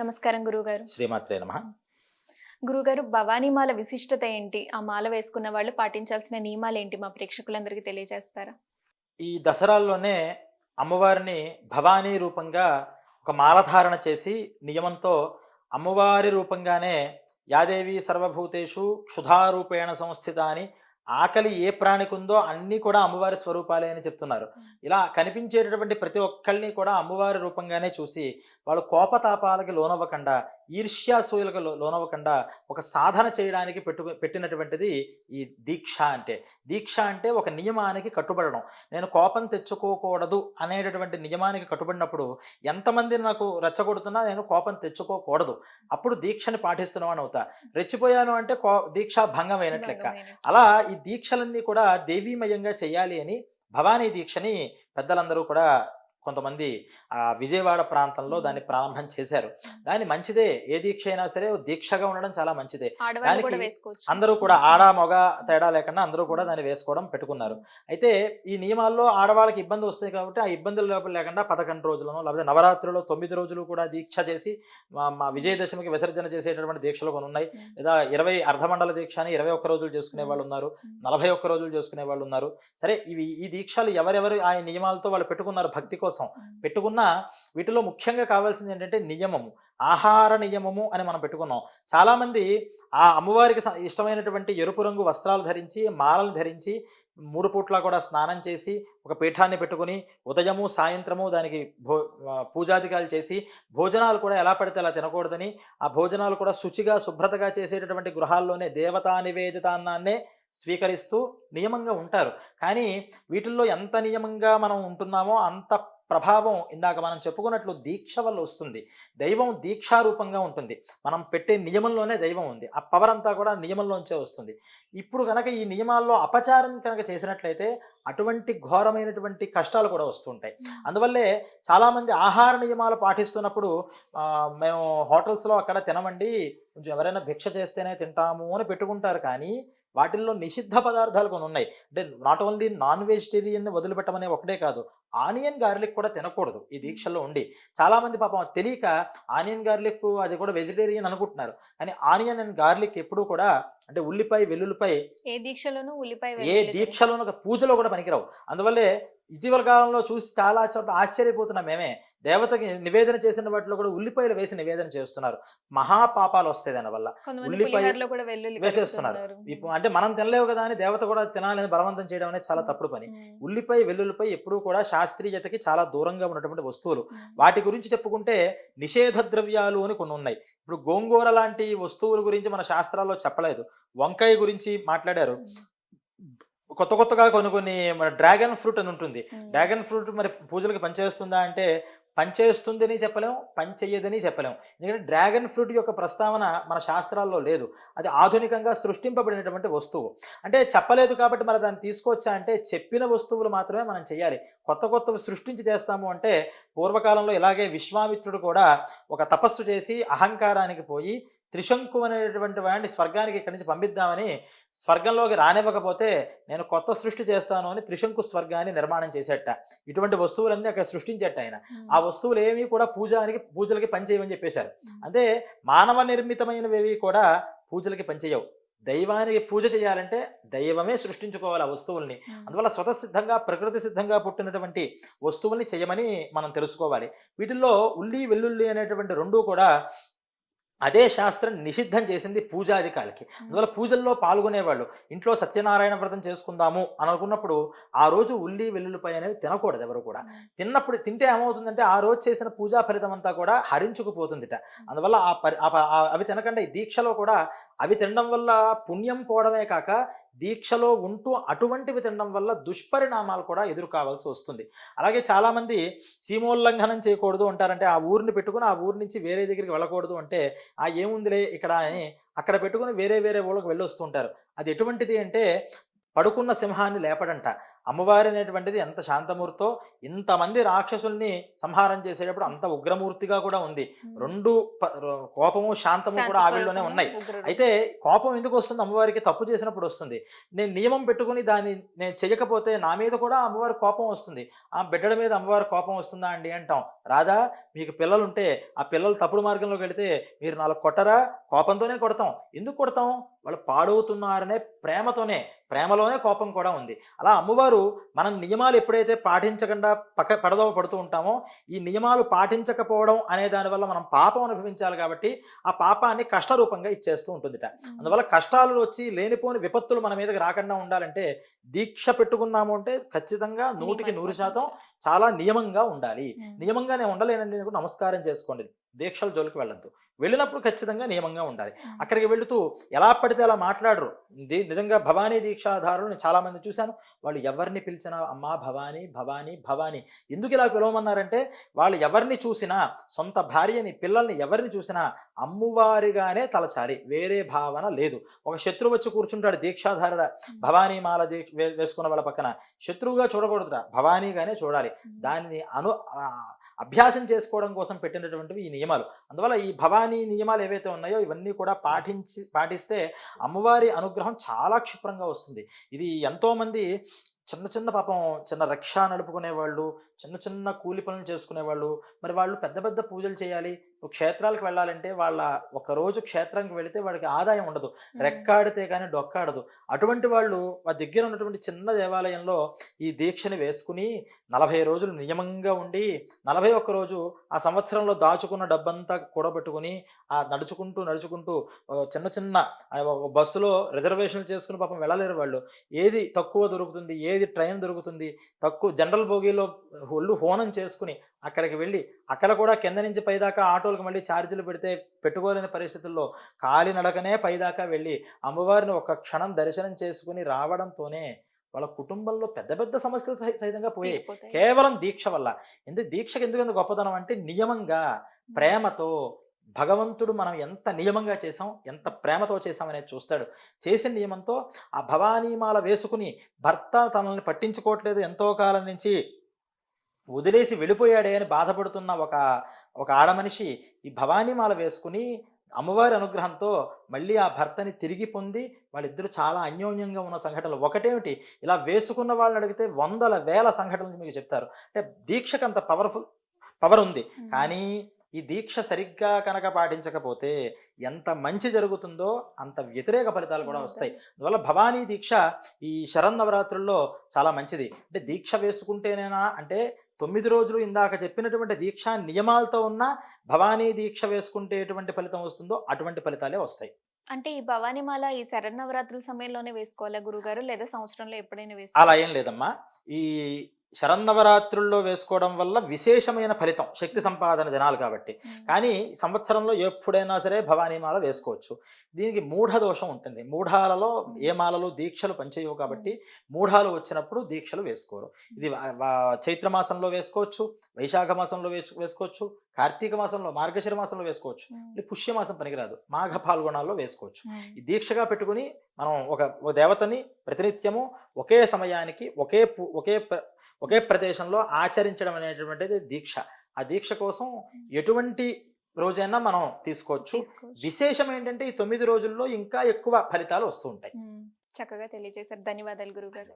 నమస్కారం గురుగారు శ్రీమాత్రే నమ. గురుగారు భవానీ మాల విశిష్టత ఏంటి? ఆ మాల వేసుకున్న వాళ్ళు పాటించాల్సిన నియమాలు ఏంటి? మా ప్రేక్షకులందరికీ తెలియజేస్తారా? ఈ దసరాల్లోనే అమ్మవారిని భవానీ రూపంగా ఒక మాలధారణ చేసి నియమంతో అమ్మవారి రూపంగానే యాదేవి సర్వభూతేషు క్షుధారూపేణ సంస్థిత అని ఆకలి ఏ ప్రాణికి ఉందో అన్నీ కూడా అమ్మవారి స్వరూపాలే అని చెప్తున్నారు. ఇలా కనిపించేటటువంటి ప్రతి ఒక్కళ్ళని కూడా అమ్మవారి రూపంగానే చూసి వాళ్ళు కోపతాపాలకి లోనవ్వకుండా ఈర్ష్యాసూయలకు లోనవ్వకుండా ఒక సాధన చేయడానికి పెట్టు పెట్టినటువంటిది ఈ దీక్ష అంటే. దీక్ష అంటే ఒక నియమానికి కట్టుబడడం. నేను కోపం తెచ్చుకోకూడదు అనేటటువంటి నియమానికి కట్టుబడినప్పుడు ఎంతమంది నాకు రెచ్చగొడుతున్నా నేను కోపం తెచ్చుకోకూడదు. అప్పుడు దీక్షని పాటిస్తున్నామని అవుతా. రెచ్చిపోయాను అంటే కో దీక్ష భంగం అయినట్లు లెక్క భంగమైనట్టు. అలా ఈ దీక్షలన్నీ కూడా దేవీమయంగా చేయాలి అని భవానీ దీక్షని పెద్దలందరూ కూడా కొంతమంది ఆ విజయవాడ ప్రాంతంలో దాన్ని ప్రారంభం చేశారు. దాన్ని మంచిదే. ఏ దీక్ష అయినా సరే దీక్షగా ఉండడం చాలా మంచిదే. దానికి అందరూ కూడా ఆడ మగ తేడా లేకుండా అందరూ కూడా దాన్ని వేసుకోవడం పెట్టుకున్నారు. అయితే ఈ నియమాల్లో ఆడవాళ్ళకి ఇబ్బంది వస్తాయి కాబట్టి ఆ ఇబ్బందులు లోపల లేకుండా పదకొండు రోజులను లేకపోతే నవరాత్రులు తొమ్మిది రోజులు కూడా దీక్ష చేసి మా మా విజయదశమికి విసర్జన చేసేటటువంటి దీక్షలు కొన్ని ఉన్నాయి. లేదా ఇరవై అర్ధమండల దీక్ష అని ఇరవై ఒక్క రోజులు చేసుకునే వాళ్ళు ఉన్నారు. నలభై ఒక్క రోజులు చేసుకునే వాళ్ళు ఉన్నారు. సరే ఇవి ఈ దీక్షలు ఎవరెవరు ఆ నియమాలతో వాళ్ళు పెట్టుకున్నారు? భక్తి కోసం పెట్టుకున్న వీటిలో ముఖ్యంగా కావాల్సింది ఏంటంటే నియమము ఆహార నియమము అని మనం పెట్టుకున్నాం. చాలా మంది ఆ అమ్మవారికి ఇష్టమైనటువంటి ఎరుపు రంగు వస్త్రాలు ధరించి మాలలు ధరించి మూడు పూట్ల కూడా స్నానం చేసి ఒక పీఠాన్ని పెట్టుకుని ఉదయము సాయంత్రము దానికి భో ఆ, పూజాధికాలు చేసి భోజనాలు కూడా ఎలా పడితే అలా తినకూడదని ఆ భోజనాలు కూడా శుచిగా శుభ్రతగా చేసేటటువంటి గృహాల్లోనే దేవతా నివేదిత అన్నాన్నే స్వీకరిస్తూ నియమంగా ఉంటారు. కానీ వీటిల్లో ఎంత నియమంగా మనం ఉంటున్నామో అంత ప్రభావం ఇందాక మనం చెప్పుకున్నట్లు దీక్ష వల్ల వస్తుంది. దైవం దీక్షారూపంగా ఉంటుంది. మనం పెట్టే నియమంలోనే దైవం ఉంది. ఆ పవర్ అంతా కూడా నియమంలోంచే వస్తుంది. ఇప్పుడు కనుక ఈ నియమాల్లో అపచారం కనుక చేసినట్లయితే అటువంటి ఘోరమైనటువంటి కష్టాలు కూడా వస్తుంటాయి. అందువల్లే చాలామంది ఆహార నియమాలు పాటిస్తున్నప్పుడు మేము హోటల్స్లో అక్కడ తినమండి కొంచెం ఎవరైనా భిక్ష చేస్తేనే తింటాము అని పెట్టుకుంటారు. కానీ వాటిల్లో నిషిద్ధ పదార్థాలు కొన్ని ఉన్నాయి. అంటే నాట్ ఓన్లీ నాన్ వెజిటేరియన్ వదిలిపెట్టమనే ఒకటే కాదు ఆనియన్ గార్లిక్ కూడా తినకూడదు ఈ దీక్షల్లో ఉండి. చాలా మంది పాపం తెలియక ఆనియన్ గార్లిక్ అది కూడా వెజిటేరియన్ అనుకుంటున్నారు. కానీ ఆనియన్ అండ్ గార్లిక్ ఎప్పుడూ కూడా అంటే ఉల్లిపాయ వెల్లుల్లిపాయ ఏ దీక్షలోనూ ఉల్లిపాయ ఏ దీక్షలోనూ పూజలో కూడా పనికిరావు. అందువల్లే ఇటీవల కాలంలో చూసి చాలా చోట్ల ఆశ్చర్యపోతున్నాం మేమే. దేవతకి నివేదన చేసిన వాటిలో కూడా ఉల్లిపాయలు వేసి నివేదన చేస్తున్నారు. మహాపాపాలు వస్తాయి కూడా వెల్లుల్లి వేసేస్తున్నారు. ఇప్పుడు అంటే మనం తినలేవు కదా అని దేవత కూడా తినాలని బలవంతం చేయడం అనేది చాలా తప్పుడు పని. ఉల్లిపాయ వెల్లుల్లిపాయ ఎప్పుడూ కూడా శాస్త్రీయతకి చాలా దూరంగా ఉన్నటువంటి వస్తువులు. వాటి గురించి చెప్పుకుంటే నిషేధ ద్రవ్యాలు అని కొన్ని ఉన్నాయి. ఇప్పుడు గోంగూర లాంటి వస్తువుల గురించి మన శాస్త్రాల్లో చెప్పలేదు. వంకాయ గురించి మాట్లాడారు. కొత్త కొత్తగా కొన్ని కొన్ని మన డ్రాగన్ ఫ్రూట్ అని ఉంటుంది. డ్రాగన్ ఫ్రూట్ మరి పూజలకు పనిచేస్తుందా అంటే పనిచేస్తుందని చెప్పలేం పని చెయ్యదని చెప్పలేం. ఎందుకంటే డ్రాగన్ ఫ్రూట్ యొక్క ప్రస్తావన మన శాస్త్రాల్లో లేదు. అది ఆధునికంగా సృష్టింపబడినటువంటి వస్తువు. అంటే చెప్పలేదు కాబట్టి మరి దాన్ని తీసుకొచ్చా అంటే చెప్పిన వస్తువులు మాత్రమే మనం చేయాలి. కొత్త కొత్తవి సృష్టించి చేస్తాము అంటే పూర్వకాలంలో ఇలాగే విశ్వామిత్రుడు కూడా ఒక తపస్సు చేసి అహంకారానికి పోయి త్రిశంకు అనేటువంటి వాడిని స్వర్గానికి ఇక్కడి నుంచి పంపిద్దామని స్వర్గంలోకి రానివ్వకపోతే నేను కొత్త సృష్టి చేస్తాను అని త్రిశంకు స్వర్గాన్ని నిర్మాణం చేసేట ఇటువంటి వస్తువులన్నీ అక్కడ సృష్టించేట ఆయన. ఆ వస్తువులు ఏమీ కూడా పూజానికి పూజలకి పనిచేయమని చెప్పేశారు. అంటే మానవ నిర్మితమైనవి కూడా పూజలకి పనిచేయవు దైవానికి పూజ చేయాలంటే దైవమే సృష్టించుకోవాలి ఆ వస్తువుల్ని. అందువల్ల స్వతసిద్ధంగా ప్రకృతి సిద్ధంగా పుట్టినటువంటి వస్తువుల్ని చేయమని మనం తెలుసుకోవాలి వీటిల్లో ఉల్లి వెల్లుల్లి అనేటువంటి రెండూ కూడా అదే శాస్త్రం నిషిద్ధం చేసింది పూజాధికాలకి అందువల్ల పూజల్లో పాల్గొనేవాళ్ళు. ఇంట్లో సత్యనారాయణ వ్రతం చేసుకుందాము అని అనుకున్నప్పుడు ఆ రోజు ఉల్లి వెల్లుల్లిపాయ అనేవి తినకూడదు ఎవరు కూడా. తిన్నప్పుడు తింటే ఏమవుతుందంటే ఆ రోజు చేసిన పూజా ఫలితం అంతా కూడా హరించుకుపోతుందిట. అందువల్ల ఆ పరి అవి తినకుండా. ఈ దీక్షలో కూడా అవి తినడం వల్ల పుణ్యం పోవడమే కాక దీక్షలో ఉంటూ అటువంటివి తినడం వల్ల దుష్పరిణామాలు కూడా ఎదురు కావాల్సి వస్తుంది. అలాగే చాలామంది సీమోల్లంఘనం చేయకూడదు అంటారంటే ఆ ఊరిని పెట్టుకుని ఆ ఊరి నుంచి వేరే దగ్గరికి వెళ్ళకూడదు అంటే ఆ ఏముందిలే ఇక్కడ అని అక్కడ పెట్టుకుని వేరే వేరే ఊళ్ళకి వెళ్ళొస్తుంటారు అది ఎటువంటిది అంటే పడుకున్న సింహాన్ని లేపడంట. అమ్మవారి అనేటువంటిది ఎంత శాంతమూర్తో ఇంతమంది రాక్షసుల్ని సంహారం చేసేటప్పుడు అంత ఉగ్రమూర్తిగా కూడా ఉంది. రెండు కోపము శాంతము శాంతి కూడా ఆవిడలోనే ఉన్నాయి. అయితే కోపం ఎందుకు వస్తుంది? అమ్మవారికి తప్పు చేసినప్పుడు వస్తుంది. నేను నియమం పెట్టుకుని దాన్ని నేను చేయకపోతే నా మీద కూడా అమ్మవారి కోపం వస్తుంది. ఆ బిడ్డల మీద అమ్మవారి కోపం వస్తుందా అండి అంటాం. రాదా మీకు పిల్లలు ఉంటే ఆ పిల్లలు తప్పుడు మార్గంలోకి వెళితే మీరు నాలుగు కొట్టరా? కోపంతోనే కొడతాం. ఎందుకు కొడతాం? వాళ్ళు పాడవుతున్నారనే ప్రేమతోనే ప్రేమలోనే కోపం కూడా ఉంది. అలా అమ్మవారు మనం నియమాలు ఎప్పుడైతే పాటించకుండా పక్క పడదవ పడుతూ ఉంటామో ఈ నియమాలు పాటించకపోవడం అనే దానివల్ల మనం పాపం అనుభవించాలి కాబట్టి ఆ పాపాన్ని కష్టరూపంగా ఇచ్చేస్తూ ఉంటుందిట. అందువల్ల కష్టాలు వచ్చి లేనిపోని విపత్తులు మన మీదకి రాకుండా ఉండాలంటే దీక్ష పెట్టుకున్నాము అంటే ఖచ్చితంగా నూటికి నూరు శాతం చాలా నియమంగా ఉండాలి. నియమంగానే ఉండలేనండి నమస్కారం చేసుకోండి. దీక్షల జోలికి వెళ్ళద్దు. వెళ్ళినప్పుడు ఖచ్చితంగా నియమంగా ఉండాలి. అక్కడికి వెళుతూ ఎలా పడితే అలా మాట్లాడరు. నిజంగా భవానీ దీక్షాధారులు నేను చాలా మంది చూశాను. వాళ్ళు ఎవరిని పిలిచినా అమ్మా భవానీ భవానీ భవానీ ఎందుకు ఇలా పిలవమన్నారంటే వాళ్ళు ఎవరిని చూసినా సొంత భార్యని పిల్లల్ని ఎవరిని చూసినా అమ్మువారిగానే తలచాలి వేరే భావన లేదు. ఒక శత్రువు వచ్చి కూర్చుంటాడు దీక్షాధారుడ. భవానీ మాల దీక్ష వేసుకున్న వాళ్ళ పక్కన. శత్రువుగా చూడకూడదురా. భవానీగానే చూడాలి. దానిని అను అభ్యాసం చేసుకోవడం కోసం పెట్టినటువంటివి ఈ నియమాలు. అందువల్ల ఈ భవానీ నియమాలు ఏవైతే ఉన్నాయో ఇవన్నీ కూడా పాటించి పాటిస్తే అమ్మవారి అనుగ్రహం చాలా క్షిప్రంగా వస్తుంది. ఇది ఎంతోమంది చిన్న చిన్న పాపం చిన్న రక్ష నడుపుకునే వాళ్ళు చిన్న చిన్న కూలి పనులు చేసుకునే వాళ్ళు మరి వాళ్ళు పెద్ద పెద్ద పూజలు చేయాలి క్షేత్రాలకు వెళ్ళాలంటే వాళ్ళ ఒక రోజు క్షేత్రానికి వెళితే వాడికి ఆదాయం ఉండదు. రెక్కాడితే కానీ డొక్కాడదు. అటువంటి వాళ్ళు మా దగ్గర ఉన్నటువంటి చిన్న దేవాలయంలో ఈ దీక్షని వేసుకుని నలభై రోజులు నియమంగా ఉండి నలభై ఒక్క రోజు ఆ సంవత్సరంలో దాచుకున్న డబ్బంతా కూడబెట్టుకుని ఆ నడుచుకుంటూ నడుచుకుంటూ ఆ, చిన్న చిన్న ఆ, బస్సులో రిజర్వేషన్లు చేసుకుని పాపం వెళ్ళలేరు వాళ్ళు. ఏది తక్కువ దొరుకుతుంది ఏది ట్రైన్ దొరుకుతుంది తక్కువ జనరల్ బోగీలో ఒళ్ళు హోనం చేసుకుని అక్కడికి వెళ్ళి అక్కడ కూడా కింద నుంచి పైదాకా ఆటోలకు మళ్ళీ ఛార్జీలు పెడితే పెట్టుకోలేని పరిస్థితుల్లో కాలినడకనే పైదాకా వెళ్ళి అమ్మవారిని ఒక క్షణం దర్శనం చేసుకుని రావడంతోనే వాళ్ళ కుటుంబంలో పెద్ద పెద్ద సమస్యలు సహి- సహితంగా పోయాయి. కేవలం దీక్ష వల్ల. ఎందుకు దీక్షకి ఎందుకు గొప్పతనం అంటే నియమంగా ప్రేమతో భగవంతుడు మనం ఎంత నియమంగా చేసాం ఎంత ప్రేమతో చేసాం అనేది చూస్తాడు. చేసిన నియమంతో ఆ భవానీమాల వేసుకుని భర్త తనల్ని పట్టించుకోవట్లేదు ఎంతో కాలం నుంచి వదిలేసి వెళ్ళిపోయాడే అని బాధపడుతున్న ఒక ఒక ఆడమనిషి ఈ భవానీమాల వేసుకుని అమ్మవారి అనుగ్రహంతో మళ్ళీ ఆ భర్తని తిరిగి పొంది వాళ్ళిద్దరూ చాలా అన్యోన్యంగా ఉన్న సంఘటనలు. ఒకటేమిటి? ఇలా వేసుకున్న వాళ్ళని అడిగితే వందల వేల సంఘటనలు మీకు చెప్తారు. అంటే దీక్షకు అంత పవర్ఫుల్ పవర్ ఉంది. కానీ ఈ దీక్ష సరిగ్గా కనుక పాటించకపోతే ఎంత మంచి జరుగుతుందో అంత వ్యతిరేక ఫలితాలు కూడా వస్తాయి. అందువల్ల భవానీ దీక్ష ఈ శరన్నవరాత్రుల్లో చాలా మంచిది. అంటే దీక్ష వేసుకుంటేనేనా అంటే తొమ్మిది రోజులు ఇందాక చెప్పినటువంటి దీక్ష నియమాలతో ఉన్న భవానీ దీక్ష వేసుకుంటే ఎటువంటి ఫలితం వస్తుందో అటువంటి ఫలితాలే వస్తాయి. అంటే ఈ భవానీమాల ఈ శరన్నవరాత్రుల సమయంలోనే వేసుకోవాలా గురుగారు? లేదా సంవత్సరంలో ఎప్పుడైనా అలా వేసుకోవాలి ఏం లేదమ్మా. ఈ శరన్నవరాత్రుల్లో వేసుకోవడం వల్ల విశేషమైన ఫలితం శక్తి సంపాదన దినాలు కాబట్టి. కానీ సంవత్సరంలో ఎప్పుడైనా సరే భవానీమాల వేసుకోవచ్చు. దీనికి మూఢ దోషం ఉంటుంది. మూఢాలలో ఏ మాలలో దీక్షలు పనిచేయవు కాబట్టి మూఢాలు వచ్చినప్పుడు దీక్షలు వేసుకోరు. ఇది వా- వా- చైత్ర మాసంలో వేసుకోవచ్చు వైశాఖ మాసంలో వేసు వేసుకోవచ్చు కార్తీక మాసంలో మార్గశిర మాసంలో వేసుకోవచ్చు. ఇది పుష్యమాసం పనికిరాదు. మాఘ పాల్గొనాల్లో వేసుకోవచ్చు. ఈ దీక్షగా పెట్టుకుని మనం ఒక దేవతని ప్రతినిత్యము ఒకే సమయానికి ఒకే ఒకే ఒకే ప్రదేశంలో ఆచరించడం అనేటువంటిది దీక్ష. ఆ దీక్ష కోసం ఎటువంటి రోజైనా మనం తీసుకోవచ్చు. విశేషం ఏంటంటే ఈ తొమ్మిది రోజుల్లో ఇంకా ఎక్కువ ఫలితాలు వస్తూ ఉంటాయి. చక్కగా తెలియజేశారు. ధన్యవాదాలు గురుగారు.